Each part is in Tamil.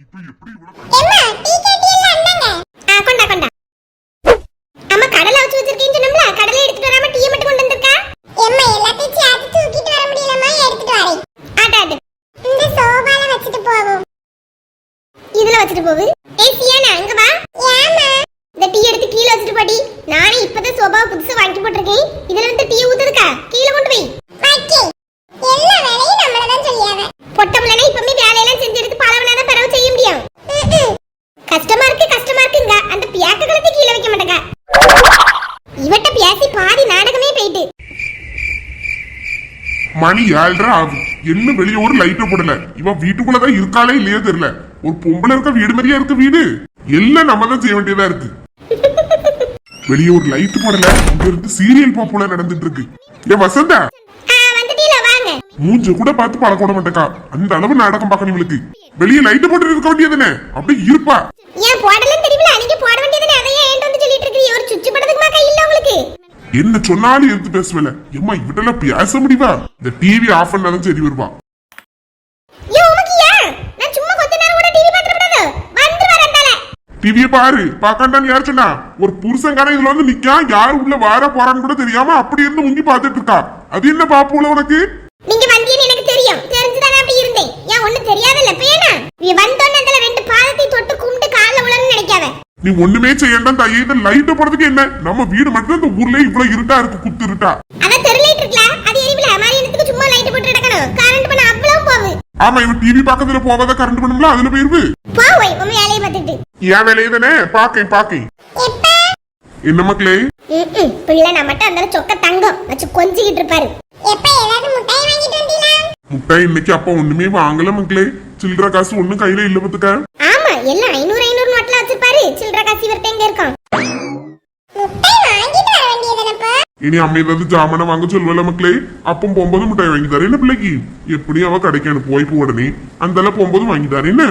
இப்ப எப்படி இவ்வளவு எம்மா டீ கேட்டியல்ல அண்ணங்க ஆ கொண்டா கொண்டா. அம்மா கடலை வச்சு வச்சிருக்கேன்னு சொன்னோம்ல கடலை எடுத்துட்டு வராம டீ மட்டும் கொண்டு வந்திருக்கா? எம்மா எல்லாத்தையும் சேர்த்து தூக்கிட்டு வர முடியலமா எடுத்துட்டு வரேன் ஆட்டாடு இந்த சோபால வச்சுட்டு போவோம். இதுல வச்சுட்டு போவு ஏய் சியானா அங்க வா. ஏமா இந்த டீ எடுத்து கீழே வச்சுட்டு போடி. நானே இப்பதான் சோபாவை புதுசா வாங்கி போட்டிருக்கேன். இதுல வந்து டீ ஊத்துருக்கா கீழே கொண்டு போய் வைக்கே எல்லா வேலையும் நம்மள தான் சொல்லியாவ பொட்டமுலனா இப்பமே வேலையெல்லாம் செஞ்சு எடுத்து பழவனாதான் பிறகு செய்ய முடியும் ம்ம். கஷ்டமா இருக்கு கஷ்டமா இருக்குங்க அந்த பியாக்க கலத்தை கீழே வைக்க மாட்டேங்க இவட்ட பேசி பாதி நாடகமே போயிட்டு. மணி ஏழ்ரை ஆகும் என்ன வெளிய ஒரு லைட்ட போடல. இவ வீட்டுக்குள்ளதான் இருக்காளே இல்லையோ தெரியல. ஒரு பொம்பளை இருக்க வீடு மாதிரியா இருக்கு வீடு. எல்லாம் நம்ம தான் செய்ய வேண்டியதா இருக்கு. வெளிய ஒரு லைட் போடல. இங்க இருந்து சீரியல் பாப்புல நடந்துட்டு இருக்கு. ஏ வசந்தா? மூஞ்ச கூட பார்த்து பழக்க விட மாட்டேக்கா. அந்த அளவு நாடகம் பார்க்கணும் இவளுக்கு. வெளியே லைட் போட்டு இருக்க வேண்டியதுனே அப்படியே இருப்பா. ஏன் போடலன்னு தெரியுமில நீங்க போட வேண்டியதுனே அதையே ஏன்ட்டு வந்து சொல்லிட்டு இருக்கீங்க ஒரு சுச்சு படத்துக்குமா கை இல்ல உங்களுக்கு என்ன சொன்னாலும் எடுத்து பேசுவல. எம்மா இவட்டெல்லாம் பேச முடியுமா? இந்த டிவி ஆஃப் பண்ணாதான் சரி வருவா. கூட டிவிய பாரு பாக்காண்டான்னு யார் சொன்னா? ஒரு புருஷன்காரன் இதுல வந்து நிக்கா யார் உள்ள வார போறான்னு கூட தெரியாம அப்படி இருந்து முங்கி பாத்துட்டு இருக்கா. அது என்ன பாப்புல உனக்கு? நீங்க வந்தீன்னு எனக்கு தெரியும். தெரிஞ்சுதானே அப்படி இருந்தேன். ஏன் ஒண்ணு தெரியாதுல்ல பேனா நீ வந்தோன்னே நீ ஒண்ணுமே செய்யண்டாம் தாயே இந்த லைட்ட போடுறதுக்கு என்ன? நம்ம வீடு மட்டும் இந்த ஊர்ல இவ்வளவு இருட்டா இருக்கு குத்து இருட்டா. அதான் தெருலைட் இருக்கல அது எரிவில மாரியனத்துக்கு சும்மா லைட் போட்டு கிடக்கணும் கரண்ட் பண்ண அவ்வளவு போகுது. ஆமா இவன் டிவி பாக்கத்துல போகாத கரண்ட் பண்ணும்ல அதுல போயிருவு போய் உங்க வேலையை பார்த்துட்டு என் வேலையை தானே? பாக்கேன் பாக்கேன் என்ன மக்களே. பிள்ளை நம்மட்ட அந்த சொக்க தங்கம் வச்சு கொஞ்சிக்கிட்டு இருப்பாரு. எப்ப ஏதாவது முட்டாய் வாங்கிட்டு வந்தீங்களா? முட்டாய் இன்னைக்கு அப்பா ஒண்ணுமே வாங்கல மக்களே. சில்லற காசு ஒண்ணும் கையில இல்ல பத்துக்க ஆமா எல்லாம் வச்சிருப்பாரு சில்லற காசு இவர்ட்ட எங்க இருக்கும். வாங்கிட்டு வர இனி அம்மா ஏதாவது ஜாமான வாங்க சொல்லுவல மக்களே? அப்பம் போகும்போது முட்டாய் வாங்கி தரேன் என்ன பிள்ளைக்கு? எப்படியும் அவ கடைக்கு அனுப்பு போய் உடனே. அந்த போகும்போது வாங்கி தரேன் என்ன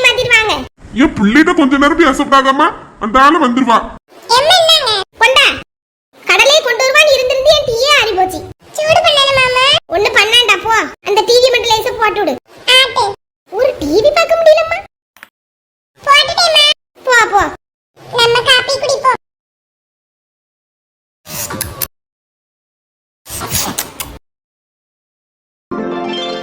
எல்லாம் வாங்க. என் பிள்ளைகிட்ட கொஞ்ச நேரம் பேசப்படாதம்மா அந்த ஆளு வந்துருவா. என்னங்க? கொண்டா. கடலையை கொண்டு வருவான் இருந்திருந்து என் டீயே ஆறி போச்சு சூடு பண்ணல மாமா. ஒண்ணு பண்ணாண்டா போ. அந்த டிவி மட்டும் லேசா போட்டு விடு. டிவி பார்க்க முடியலம்மா. போட்டுட்டேம்மா போ போ. நம்ம காப்பி குடிப்போம்.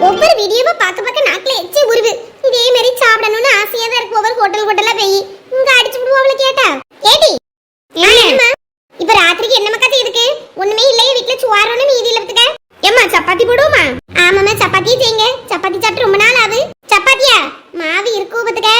ஒவ்வொரு வீடியோவை பார்க்க பார்க்க நாக்குல எச்சி உருவு இதே மாதிரி சாப்பிடணும்னு ஆசையா தான் இருக்கு. ஒவ்வொரு ஹோட்டல் ஹோட்டலா போய். இங்க அடிச்சு விடுவோம்ல கேட்டா. கேட்டி என்னம்மா இப்ப ராத்திரிக்கு என்ன மக்கா இதுக்கு? ஒண்ணுமே இல்லையே வீட்ல சுவாரோன்னு மீதி இல்லத்துக்க ஏம்மா சப்பாத்தி போடுவோமா? ஆமாம்மா சப்பாத்தி செய்யுங்க. சப்பாத்தி சாப்பிட்டு ரொம்ப நாள் ஆகுது. மாவு இருக்கு பத்துக்க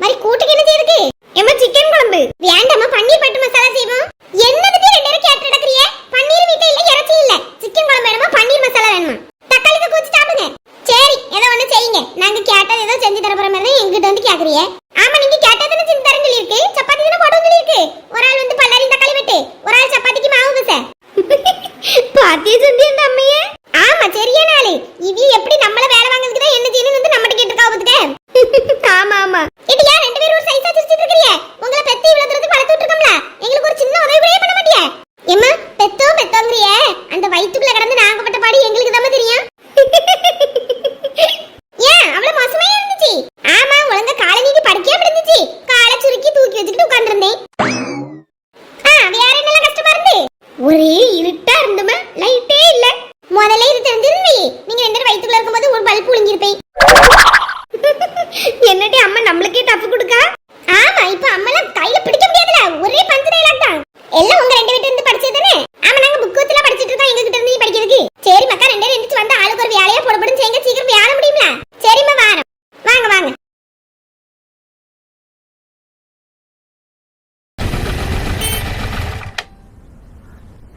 மாதிரி கூட்டுக்கு என்ன செய்யுதுக்கு ஏம்மா சிக்கன் குழம்பு வேண்டாம்மா பன்னீர் பட்டு மசாலா செய்வோம் என்னதுக்கு ரெண்டு நேரம் கேட்டு நடக்கறியே பன்னீர் வீட்ல இல்ல இறைச்சி இல்ல சிக்கன் குழம்பு வேணுமா பன்னீர் மசாலா வேணுமா தக்காளி தொக்கு வச்சு சாப்பிடுங்க சரி ஏதோ ஒண்ணு செய்யுங்க நாங்க கேட்டது ஏதோ செஞ்சு தர போற மாதிரி தான் எங்கிட்ட வந்து கேக்குறீங்க ஆமா நீங்க கேட்டது தானே செஞ்சு தரேன் சொல்லியிருக்கு சப்பாத்தி தானே போட சொல்லியிருக்கு ஒரு ஆள் வந்து பல்லாரி தக்காளி வெட்டு ஒரு ஆள் சப்பாத்திக்கு மாவு பச பாத்திய சொல்லி அந்த அம்மையே ஆமா சரியான ஆளு இவி எப்படி நம்மள வேலை வாங்குறதுக்கு தான் என்ன செய்யணும் வந்து நம்மகிட்ட கேட்டிருக்கா பாத்துக்க ஆமா ஆமா இது யார் ரெண்டு பேரும் ஒரு சைஸா சிரிச்சிட்டு இருக்கீங்க உங்களை பெத்தி இவ்வளவு தூரத்துக்கு வளர்த்து விட்டுருக்கோம்ல எங்களுக்கு ஒரு சின்ன உதவி கூட பண்ண மாட்டியா ஏம்மா பெத்தோ பெத்தோங்கறியே அந்த வயித்துக்குள்ள கிடந்து நாங்கப்பட்ட பாடி எங்களுக்கு தான் தெரியும் ஏன் அவ்வளவு மோசமா இருந்துச்சு ஆமா ஒழுங்கா காலை நீட்டி படுக்கையா இருந்துச்சு காலை சுருக்கி தூக்கி வச்சுக்கிட்டு உட்கார்ந்திருந்தேன் ஆ வேற என்னெல்லாம் கஷ்டமா இருந்து ஒரே இருட்டா இருந்துமா லைட்டே இல்ல முதல்ல இது தெரிஞ்சிருந்தே நீங்க ரெண்டு பேரும் வயித்துக்குள்ள இருக்கும்போது ஒரு பல்ப் புழுங்கிருப்பேன் என்னடி அம்மா நம்மளுக்கே டஃப் கொடுக்கா ஆமா இப்ப அம்மாலாம் கையில பிடிக்க முடியாதுல ஒரே பஞ்சு டைலாக் தான் எல்லாம் உங்க ரெண்டு வீட்டு இருந்து படிச்சது தானே ஆமா நாங்க புக் வச்சுல படிச்சிட்டு இருக்கோம் எங்க கிட்ட இருந்து படிக்கிறதுக்கு சரி மக்கா ரெண்டு பேரும் எந்திரிச்சு வந்து ஆளுக்கு ஒரு வேலையா போடப்படும் செய்யுங்க சீக்கிரம் வேலை முடியுமா சரிம்மா வாரம் வாங்க வாங்க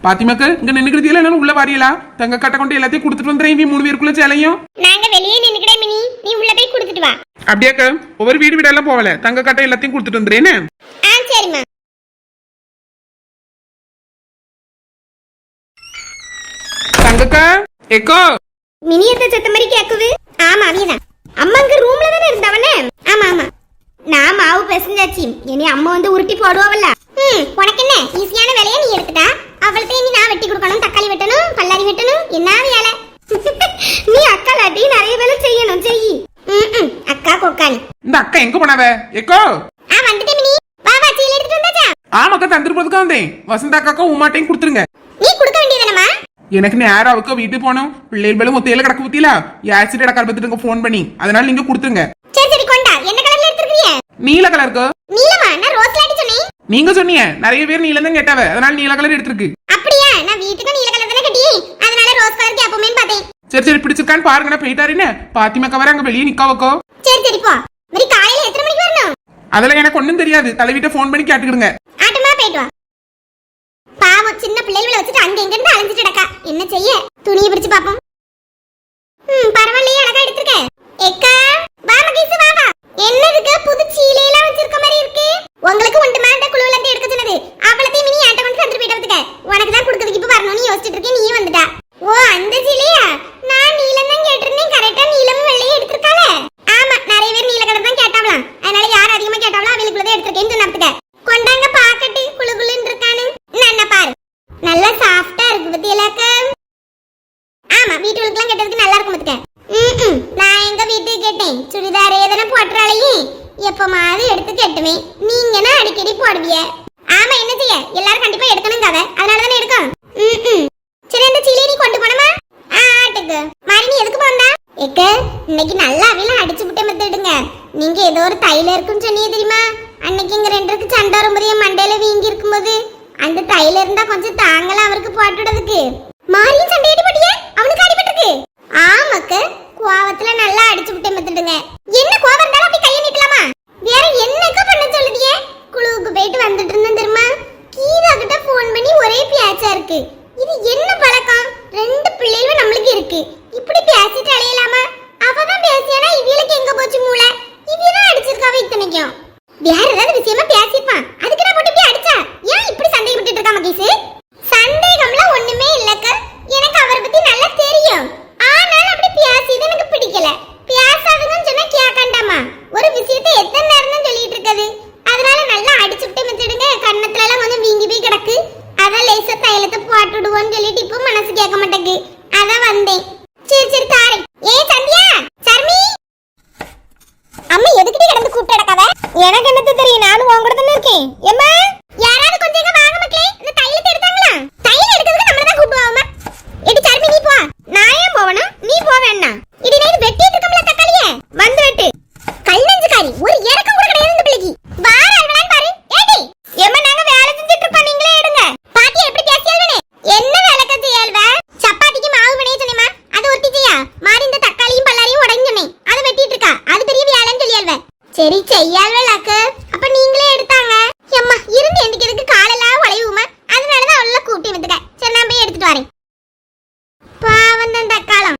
பாத்திமாக்கு இங்க நின்னுக்கிறதுல என்ன உள்ள வாரியலா? தங்க கட்ட கொண்டு எல்லாத்தையும் கொடுத்துட்டு வந்துறேன் இவங்க மூணு பேருக்குள்ள சேலையும். நாங்க வெளியே நின்னுக்கிட்டே மினி. நீ உள்ள போய் கொடுத்துட்டு வா. அப்படியாக்க ஒவ்வொரு வீடு வீடெல்லாம் போகல. தங்க கட்டை எல்லாத்தையும் கொடுத்துட்டு வந்துறேன்னு ஆ சரிம்மா. தங்கக்கா எக்கோ? மினியத்தை செத்த மாதிரி கேக்குது? ஆமா அவியதான் அம்மா அங்க ரூம்ல தானே இருந்தவனே ஆமா ஆமா. நான் மாவு பிசைஞ்சாச்சு. இனி அம்மா வந்து உருட்டி போடுவாவல்ல. ம் உனக்கு என்ன? ஈஸியான வேலையை நீ எடுத்துட்டா? அவள்கிட்ட இனி நான் வெட்டி கொடுக்கணும் தக்காளி வெட்டணும் பல்லாரி வெட்டணும் என்ன வேலை? நீ அக்கா லாட்டி நிறைய வேலை செய்யணும் கொக்கானி இந்த அக்கா எங்க போனாவ? எக்கோ ஆ வந்துட்டே மினி. வா வா சீல எடுத்துட்டு வந்தாச்சா ஆமாக்கா தந்துட்டு போதுக்கா வந்தேன். வசந்தா அக்காக்கும் உமாட்டையும் கொடுத்துருங்க. நீ கொடுக்க வேண்டியதுனமா எனக்கு நேரம் அவக்க வீட்டுக்கு போனோம் பிள்ளைகள் மேலும் ஒத்தையில கிடக்கு பத்தியில. ஆக்சிடென்ட் அக்கா பார்த்துட்டு ஃபோன் பண்ணி. அதனால நீங்க கொடுத்துருங்க. சரி சரி கொண்டா. என்ன கலர்ல எடுத்துருக்கீங்க நீல கலருக்கு நீலமா? நான் ரோஸ் லைட் சொன்னேன் நீங்க சொன்னீங்க. நிறைய பேர் நீலம் தான் கேட்டாவ. அதனால நீல கலர் எடுத்திருக்கு. அப்படியா? நான் வீட்டுக்கு நீல கலர் தானே கட்டி. அதனால ரோஸ் கலர் கேப்போமேன்னு பார்த்தேன். சரி சரி பிடிச்சிருக்கான்னு பாருங்க. நான் போயிட்டாருன்னு பாத்திமாக்கா வர அங்க வெளியே நிக்கா வைக்கோ. சரி சரி போ. மரி காலையில எத்தனை மணிக்கு வரணும்? அதெல்லாம் எனக்கு ஒண்ணும் தெரியாது. தலைவிட்ட ஃபோன் பண்ணி கேட்டுக்கிடுங்க. ஆட்டமா போயிட்டு வா. பாவம் சின்ன பிள்ளைகளை வச்சுட்டு அங்க எங்க இருந்து அலைஞ்சிட்டு கிடக்கா. என்ன செய்ய? துணியை பிரிச்சு பாப்போம் ம் பரவாயில்லையே. அழகா எடுத்திருக்க. எக்கா வா மகேஷ் வா வா. என்னதுக்கு புது சீலையெல்லாம் வச்சிருக்க மாதிரி இருக்கு. உங்களுக்கு உண்டு மாண்ட குழுவுல இருந்து எடுக்க சொன்னது அவ்வளத்தையும் மினி ஆட்ட கொண்டு தந்துட்டு போயிட்டு வந்துக்க. உனக்கு தான் கொடுக்கறதுக்கு இப்ப வரணும்னு யோசிச்சுட்டு இருக்கேன் நீ வந்துட்டா. ஓ அந்த ஜிலியா நான் நீலம் தான் கேட்டிருந்தேன் கரெக்டா நீலமும் வெள்ளையும் எடுத்திருக்காள. ஆமா நிறைய பேர் நீல கலர் தான் கேட்டாங்களாம். அதனால யார் அதிகமா கேட்டாவளோ அவளுக்குள்ளதே எடுத்திருக்கேன்னு சொன்னாப்துக்க கொண்டாங்க பாக்கட்டு குளு குளுன்னு இருக்கானு நான் பாரு. நல்லா சாஃப்டா இருக்கு பத்தியலாக்க ஆமா வீட்டுகளுக்குலாம் கேட்டதுக்கு நல்லா இருக்கும் பத்துக்க. ம்ம். நான் எங்க வீட்டுக்கு கேட்டேன். சுடிதார் எதனா போட்டுறாளையே. எப்பமாவது எடுத்து கட்டுவேன். நீங்கன்னா அடிக்கடி போடுவிய ஆமா என்ன செய்ய எல்லாரும் கண்டிப்பா எடுக்கணும் கதை அதனால தானே எடுக்கும் ம்ம். சரி அந்த சீலையை நீ கொண்டு போனமா ஆ ஆட்டுக்கு மாறி நீ எதுக்கு போந்தா எக்க இன்னைக்கு நல்லா அவையில அடிச்சு விட்டு மத்திடுங்க நீங்க ஏதோ ஒரு தைல இருக்குன்னு சொன்னீங்க தெரியுமா அன்னைக்கு இங்க ரெண்டு இருக்கு சண்டை வரும்போது என் மண்டையில வீங்கி இருக்கும்போது அந்த தைல இருந்தா கொஞ்சம் தாங்கலாம் அவருக்கு போட்டுடுறதுக்கு. மாரியும் சண்டையடி பட்டியே அவனுக்கு அடிபட்டிருக்கு. ஆமாக்கு கோவத்துல நல்லா அடிச்சு விட்டு மத்திடுங்க என்ன கோவம் இருந்தாலும் அப்படி கையை நீட்டலாமா வேற என்னக்க பண்ண சொல்லுதியே குழுவுக்கு போயிட்டு வந்துட்டு இருந்தேன் தெரியுமா கீதா கிட்ட ஃபோன் பண்ணி ஒரே பேச்சா இருக்கு இது என்ன பழக்கம் ரெண்டு பிள்ளைகளும் நம்மளுக்கு இருக்கு இப்படி பேசிட்டு அலையலாமா அவதான் பேசியானா இவளுக்கு எங்க போச்சு மூளை இவதான் அடிச்சிருக்காவ இத்தனைக்கும் வேற ஏதாவது விஷயமா பேசிருப்பான் அதுக்கு நான் போட்டு இப்படி அடிச்சா ஏன் இப்படி சந்தேகப்பட்டு இருக்கா மகேஷ் சந்தேகம்லாம் ஒண்ணுமே இல்லக்க எனக்கு அவரை பத்தி நல்லா தெரியும் ஆனாலும் அப்படி பேசியது எனக்கு பிடிக்கல பேசாதுங்கன்னு சொன்னா கேட்கண்டாமா ஒரு விஷயத்தை எத்தனை நேரம் தான் சொல்லிட்டு இருக்குது அதனால நல்லா அடிச்சு விட்டு மிச்சிடுங்க கண்ணத்துல எல்லாம் கொஞ்சம் வீங்கி போய் கிடக்கு அதான் லேசா தைலத்தை போட்டு விடுவோன்னு சொல்லிட்டு இப்போ மனசு கேட்க மாட்டேங்குது அதான் வந்தேன் சரி சரி தாரேன் ஏ சந்தியா சர்மி அம்மா எதுக்கிட்டே கிடந்து கூப்பிட்டு கிடக்காத எனக்கு என்னது தெரியும் நானும் உன் கூட தானே இருக்கேன் யாராவது கொஞ்சம் இங்க வாங்க மக்களே. இந்த தைலத்தை எடுத்தாங்களா? தைலம் எடுக்கிறதுக்கு நம்மள தான் கூப்பிடுவாமா எடி சர்மி நீ போ. நான் ஏன் போவணும்? நீ போ வேண்டாம் இடி நைட் வெட்டிட்டு இருக்கோம்ல தக்காளியே. வந்து வெட்டு. கல் நெஞ்சுக்காரி. ஒரு இறக்கம் கூட கிடையாது இந்த பிள்ளைக்கு. வார அல்வலான்னு பாரு. ஏடி ஏம்மா நாங்க வேலை செஞ்சுட்டு இருக்கோம் நீங்களே எடுங்க. எப்படி என்ன வேலை கத்து ஏல்வ சப்பாத்திக்கு மாவு பிணைய சொன்னேமா அது ஒருத்தி செய்யா மாறி இந்த தக்காளியும் பல்லாரியும் உடைஞ்சு சொன்னேன் அதை வெட்டிட்டு இருக்கா? அது பெரிய வேலைன்னு சரி செய்யால்வலாக்கு அப்ப நீங்களே எடுத்தாங்க எம்மா இருந்து எந்திக்கிறதுக்கு காலெல்லாம் உழைவுமா அதனாலதான் அவள கூப்பிட்டு வந்துக்க சரி நான் போய் எடுத்துட்டு வரேன் பாவம் தான் தக்காளம்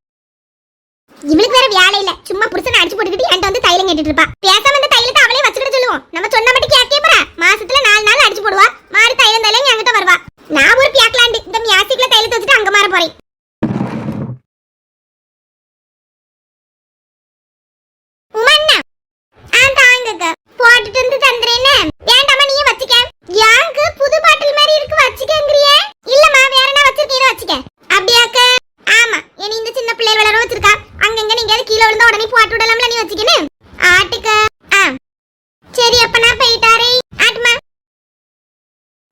இவளுக்கு வேற வேலை இல்ல சும்மா புருஷன் அடிச்சு போட்டுக்கிட்டு என்கிட்ட வந்து தைலம் கேட்டுட்டு இருப்பா பேசாம இந்த தைலத்தை அவளே வச்சுக்கிட்டு சொல்லுவோம் நம்ம சொன்ன மட்டும் கேட்கே போறா மாசத்துல நாலு நாள் அடிச்சு போடுவா மாறி தைலம் தைலம் என்கிட்ட வருவா நான் ஒரு பியாக்லாண்டு இந்த மியாசிக்ல தைலத்தை வச்சுட்டு அங்க மாற போறேன் உமன்னா ஆ தாங்கக்க போட்டுட்டு வந்து தந்துறேன்னு வேண்டாமா நீயே வச்சுக்க யாங்கு புது பாட்டில் மாதிரி இருக்கு வச்சுக்கங்கறியே இல்லம்மா வேற என்ன வச்சிருக்கேன் இதை வச்சுக்க அப்படியாக்க ஆமா இனி இந்த சின்ன பிள்ளைகள் வளர வச்சிருக்கா அங்கங்க நீங்க கீழே விழுந்தா உடனே போட்டு விடலாம்ல நீ வச்சுக்கணும் ஆட்டுக்க ஆ சரி அப்ப போயிட்டாரே. ஆட்டுமா.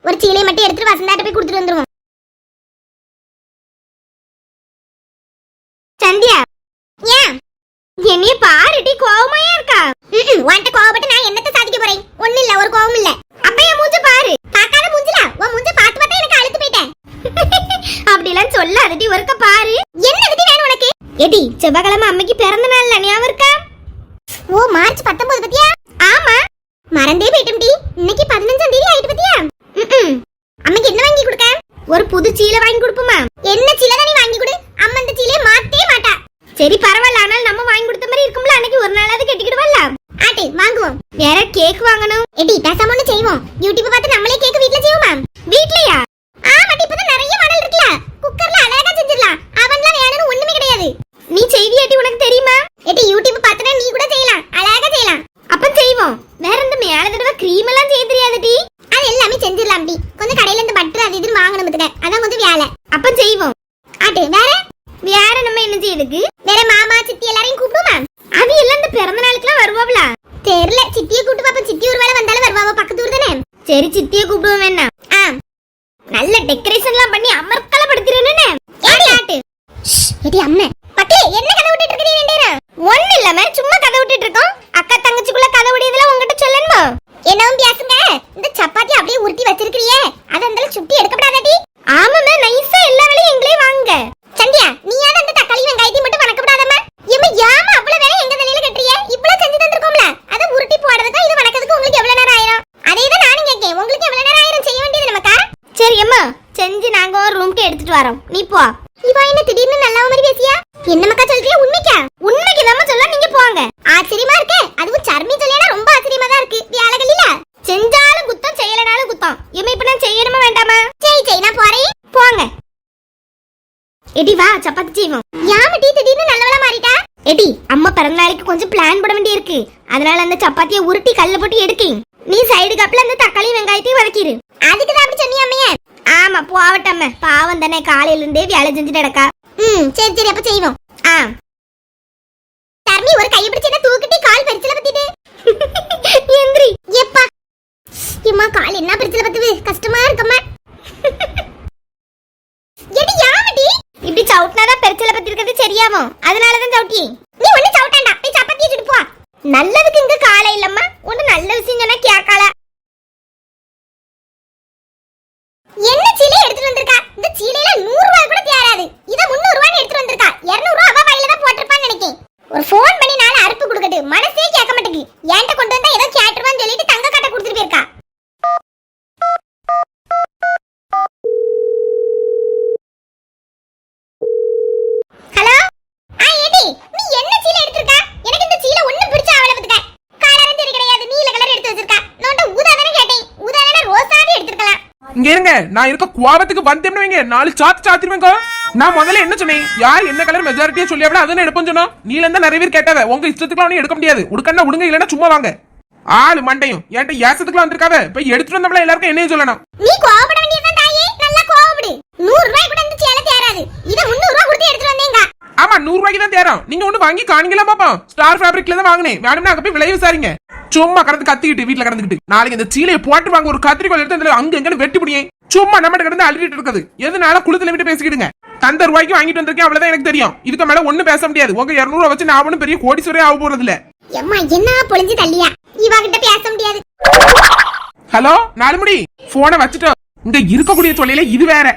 ஒரு சீலையை மட்டும் எடுத்துட்டு வசந்தாட்ட போய் கொடுத்துட்டு வந்துருவோம். சந்தியா. ஏன்? என்னைய பாருட்டி கோவமாயா இருக்கா? உன்கிட்ட கோவப்பட்டு நான் என்னத்த சாதிக்க போறேன்? ஒண்ணு இல்ல ஒரு கோவம் இல்ல. அப்ப என் மூஞ்ச பாரு. பாக்காத மூஞ்சல? உன் மூஞ்ச பார்த்து பார்த்தா எனக்கு அழுத்து போயிட்டேன். அப்படிலாம் சொல்லாதடி ஒருக்க பாரு. என்ன விதி வேணும் உனக்கு? எடி செவ்வாய்க்கிழமை அம்மைக்கு பிறந்த நாள் ஞாபகம் இருக்கா? ஓ மார்ச் பத்தொன்பது பத்தியா ஆமா மறந்தே போயிட்டோம்டி இன்னைக்கு பதினஞ்சாம் தேதி ஆயிட்டு பத்தியா ம்ம். அம்மைக்கு என்ன வாங்கி கொடுக்க ஒரு புது சீலை வாங்கி தெரியல. சித்தியை கூட்டு பாப்பா சித்தி ஒரு வேளை வந்தாலும் வருவாவோ பக்கத்து ஊர் சரி சித்தியை கூப்பிடுவோம் வேணா. ஆ. நல்ல டெக்கரேஷன்லாம் பண்ணி அமர்க்கலப்படுத்துறேன்னு ஏடி அம்மா. எடி வா சப்பாத்தி செய்வோம். யாம டீ திடீர்னு நல்லவளா மாறிட்டா? எடி அம்மா பிறந்த நாளைக்கு கொஞ்சம் பிளான் போட வேண்டி இருக்கு. அதனால அந்த சப்பாத்தியை உருட்டி கல்ல போட்டு எடுக்கேன் நீ சைடு கப்ல அந்த தக்காளி வெங்காயத்தையும் வதக்கிரு. அதுக்கு தான் அப்படி சொன்னியா அம்மையே. ஆமா போவட்டம்ம பாவம் தானே காலையில இருந்தே வேலை செஞ்சுட்டு கிடக்கா. ம் சரி சரி அப்ப செய்வோம். ஆ. தர்மி ஒரு கையை பிடிச்சு என்ன தூக்கிட்டு கால் பரிச்சல பத்திட்டு எந்திரி எப்பா இம்மா கால் என்ன பரிச்சல பத்துது கஷ்டமா இருக்கம்மா எடி யாமடி இப்படி சவுட்னாதான் பெருச்சல பத்தி இருக்கிறது சரியாவும் அதனால தான் சவுட்டி நீ ஒண்ணு சவுட்டாண்டா போய் சப்பாத்தி சுட்டு போ நல்லதுக்கு இங்க காலை இல்லம்மா ஒண்ணு நல்ல விஷயம் சொன்னா கேட்கல என்ன சீலை எடுத்துட்டு வந்திருக்கா இந்த சீலையில நூறு ரூபாய் கூட தேராது இத முந்நூறு ரூபாய் எடுத்துட்டு வந்திருக்கா இருநூறு ரூபாய் அவ வயல தான் போட்டிருப்பான்னு நினைக்கேன் ஒரு ஃபோன் பண்ணி நாளை அறுப்பு கொடுக்கட்டு மனசே கேட்க மாட்டேங்குது என்கிட்ட கொண்டு வந்தா ஏதோ கேட்டுருவான்னு சொல்லிட்டு தங்க கட்ட கொடுத்துட்டு போயிருக்கா ஹலோ ஆ ஏடி நீ என்ன சீலை எடுத்திருக்க எனக்கு இந்த சீலை ஒண்ணும் பிடிச்ச அவளை பத்துக்க கலரும் சரி கிடையாது நீல கலர் எடுத்து வச்சிருக்கா நோட்ட ஊதா தானே கேட்டேன் ஊதா தானே ரோசாவே எடுத்திருக்கலாம் இங்க இருங்க நான் இருக்க கோபத்துக்கு வந்தேன்னு வைங்க. நாலு சாத்து சாத்திருவேங்க நான் முதல்ல என்ன சொன்னேன்? யார் என்ன கலர் மெஜாரிட்டியா சொல்லியாவிட அதுன்னு எடுப்போம் சொன்னோம் நீல தான் நிறைய பேர் கேட்டாவ உங்க இஷ்டத்துக்குலாம் ஒன்றும் எடுக்க முடியாது. உடுக்கன்னா உடுங்க இல்லைன்னா சும்மா வாங்க. ஆளு மண்டையும். என்கிட்ட ஏசத்துக்குலாம் வந்திருக்காவ போய் எடுத்துட்டு வந்தவள எல்லாருக்கும் என்னையும் சொல்லணும். நீ கோவப்பட வேண்டியதுதான் தாயே. நல்லா கோவப்படு. நூறு ரூபாய் கூட இந்த சேலை தேராது. இத முந்நூறு ரூபாய் கொடுத்து எடுத்துட்டு வந்தேங்க. ஆமா நூறு ரூபாய்க்கு தான் தேரும். நீங்க ஒண்ணு வாங்கி காணிங்களா பாப்போம் ஸ்டார் ஃபேப்ரிக்ல தான் வாங்கினேன். வேணும்னா அங்க போய் விலை விசாரிங்க. சும்மா கடந்து கத்திக்கிட்டு வீட்டுல கடந்துக்கிட்டு. நாளைக்கு இந்த சீலையை போட்டு வாங்க ஒரு கத்திரிக்கோள் எடுத்து அதுல அங்க எங்கன்னு வெட்டி பிடிங்க சும்மா நம்ம கிடந்து அழுகிட்டு இருக்குது எதுனால குளத்துல விட்டு பேசிக்கிடுங்க. தந்த ரூபாய்க்கு வாங்கிட்டு வந்திருக்கேன் அவ்வளவுதான் எனக்கு தெரியும். இதுக்கு மேல ஒண்ணு பேச முடியாது. உங்க இருநூறு வச்சு நான் ஒண்ணும் பெரிய கோடீஸ்வரே ஆக போறது இல்ல எம்மா என்ன பொழிஞ்சு தள்ளியா? இவ கிட்ட பேச முடியாது. ஹலோ நாலு முடி போனை வச்சுட்டோம் இங்க இருக்கக்கூடிய தொழில இது வேற.